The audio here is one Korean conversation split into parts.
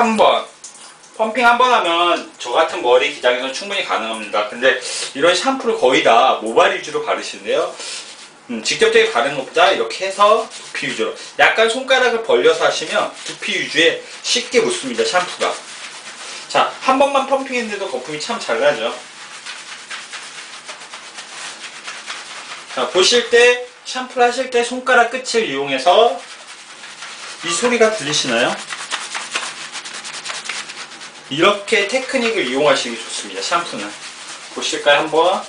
한 번 펌핑 한 번 하면 저 같은 머리 기장에서는 충분히 가능합니다. 근데 이런 샴푸를 거의 다 모발 위주로 바르시는데요. 음, 직접적인 바르는 것보다 이렇게 해서 두피 위주로 약간 손가락을 벌려서 하시면 두피 위주에 쉽게 묻습니다. 샴푸가. 자, 한 번만 펌핑했는데도 거품이 참 잘 나죠. 자, 보실 때 샴푸를 하실 때 손가락 끝을 이용해서 이 소리가 들리시나요? 이렇게 테크닉을 이용하시기 좋습니다. 샴푸는. 보실까요, 한번?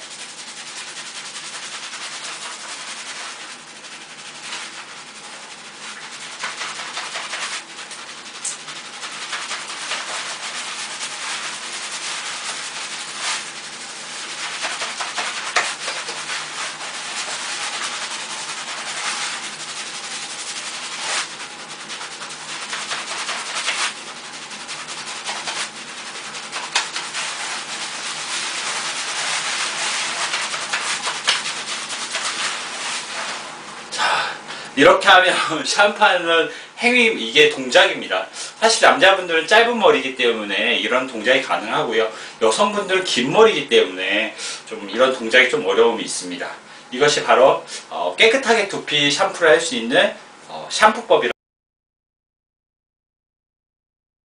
이렇게 하면 샴푸하는 행위 이게 동작입니다. 사실 남자분들은 짧은 머리이기 때문에 이런 동작이 가능하고요. 여성분들은 긴 머리이기 때문에 좀 이런 동작이 좀 어려움이 있습니다. 이것이 바로 어, 깨끗하게 두피 샴푸를 할 수 있는 어, 샴푸법이라고